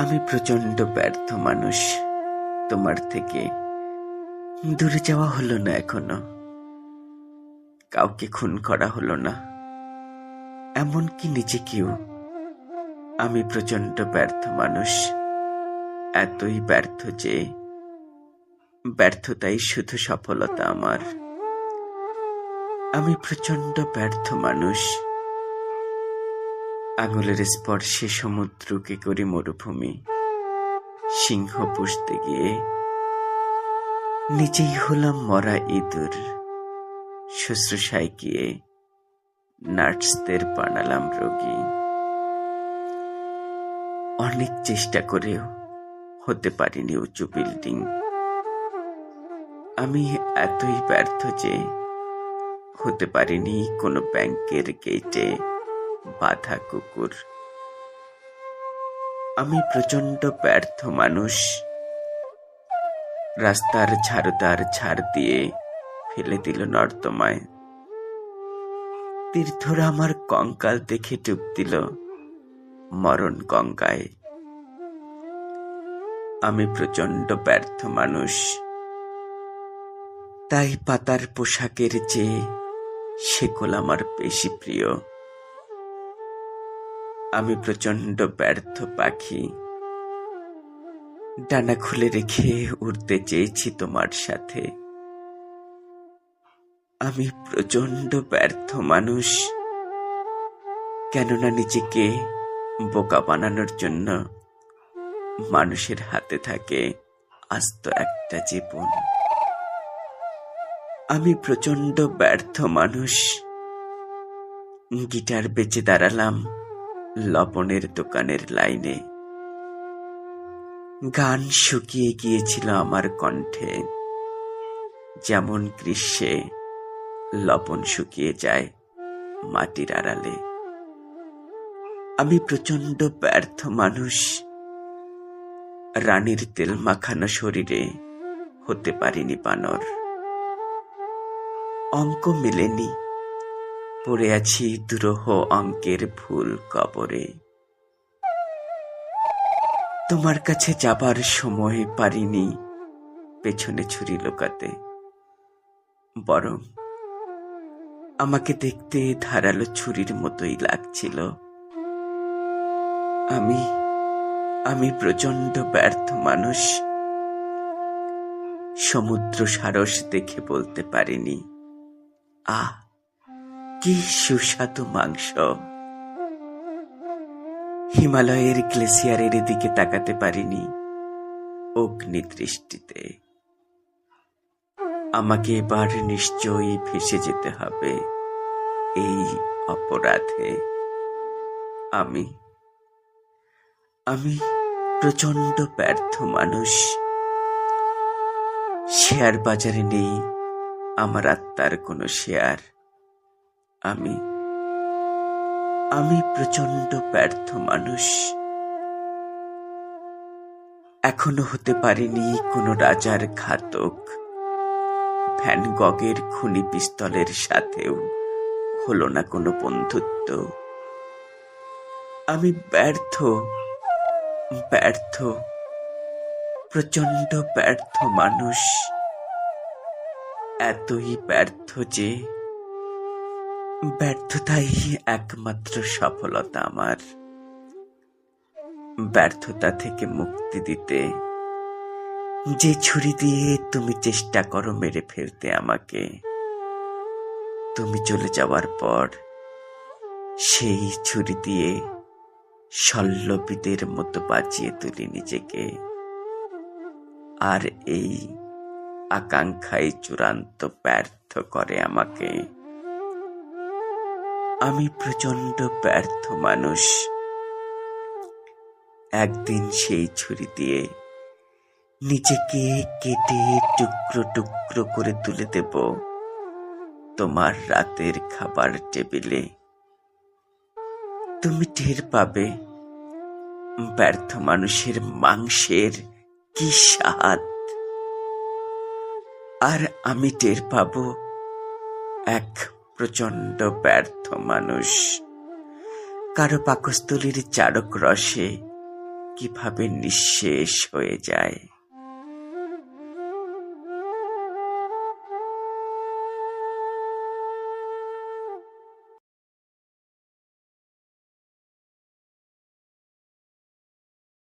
আমি প্রচণ্ড ব্যর্থ মানুষ। তোমার থেকে দূরে যাওয়া হলো না এখনও। কাউকে খুন করা হলো না। এমনকি নিজেকেও। আমি প্রচণ্ড ব্যর্থ মানুষ। এতই ব্যর্থ যে ব্যর্থতাই শুধু সফলতা আমার। আমি প্রচণ্ড ব্যর্থ মানুষ। আঙুলের স্পর্শে সমুদ্রকে করি মরুভূমি। সিংহ পুষতে গিয়ে নিজেই হলাম মরা ইঁদুর। শুশ্রূষায় গিয়ে নার্সদের বানালাম রোগী। অনেক চেষ্টা করেও হতে পারিনি উঁচু বিল্ডিং। আমি এতই ব্যর্থ যে হতে পারিনি কোনো ব্যাংকের গেটে বাধা কুকুর আমি প্রচণ্ড ব্যর্থ মানুষ। রাস্তার ঝাড়ুদার ছাড় দিয়ে ফেলে দিল নর্দমায়। তীর্থরা আমার কঙ্কাল দেখে ডুব দিল মরণ গঙ্গায়। আমি প্রচণ্ড ব্যর্থ মানুষ। তাই পাতার পোশাকের চেয়ে সেকল আমার বেশি প্রিয়। আমি প্রচণ্ড ব্যর্থ পাখি। ডানা খুলে রেখে উড়তে চেয়েছি তোমার সাথে। আমি প্রচণ্ড ব্যর্থ মানুষ। কেননা নিজেকে বোকা বানানোর জন্য মানুষের হাতে থাকে আস্ত একটা জীবন। আমি প্রচণ্ড ব্যর্থ মানুষ। গিটার বেচে দাঁড়ালাম। লবণের দোকানের লাইনে। গান শুকিয়ে গিয়েছিল আমার কণ্ঠে। যেমন গ্রীষ্মে লবণ শুকিয়ে যায় মাটির আড়ালে। আমি প্রচণ্ড ব্যর্থ মানুষ। রানীর তেল মাখানো শরীরে হতে পারিনি বানর। অঙ্ক মেলেনি। পড়ে আছি দুরহ অঙ্কের ভুল কবরে। তোমার কাছে যাবার সময় পারিনি পেছনে ছুরি লোকাতে। বরং আমাকে দেখতে ধারালো ছুরির মতোই লাগছিল। আমি আমি প্রচণ্ড ব্যর্থ মানুষ। সমুদ্র সারস দেখে বলতে পারিনি, আহ কি সুস্বাদু মাংস। হিমালয়ের গ্লেসিয়ারের দিকে তাকাতে পারিনি অগ্নি দৃষ্টিতে আমাকে এবার নিশ্চয়ই ভেসে যেতে হবে এই অপরাধে। আমি আমি প্রচণ্ড ব্যর্থ মানুষ। শেয়ার বাজারে নেই আমার আত্মার কোনো শেয়ার। আমি আমি প্রচণ্ড ব্যর্থ মানুষ। এখনও হতে পারিনি কোনো রাজার ঘাতক। ভ্যান গগের খুনি পিস্তলের সাথেও হলো না কোনো বন্ধুত্ব। আমি ব্যর্থ ব্যর্থ প্রচণ্ড ব্যর্থ মানুষ। এতই ব্যর্থ যে ব্যর্থতাই একমাত্র সফলতা আমার। ব্যর্থতা থেকে মুক্তি দিতে, যে ছুরি দিয়ে তুমি চেষ্টা করো মেরে ফেলতে আমাকে, তুমি চলে যাওয়ার পর সেই ছুরি দিয়ে শল্লবিদের মতো বাঁচিয়ে তুলি নিজেকে। আর এই আকাঙ্ক্ষাই চূড়ান্ত ব্যর্থ করে আমাকে। আমি প্রচণ্ড ব্যর্থ মানুষ। একদিন সেই ছুরি দিয়ে নিজেকে কেটে টুকরো টুকরো করে তুলে দেব তোমার রাতের খাবার টেবিলে। তুমি টের পাবে ব্যর্থ মানুষের মাংসের কি স্বাদ। আর আমি টের পাব এক প্রচণ্ড ব্যর্থ মানুষ। কারও পাকস্থলীর চারক রসে কীভাবে নিঃশেষ হয়ে যায়?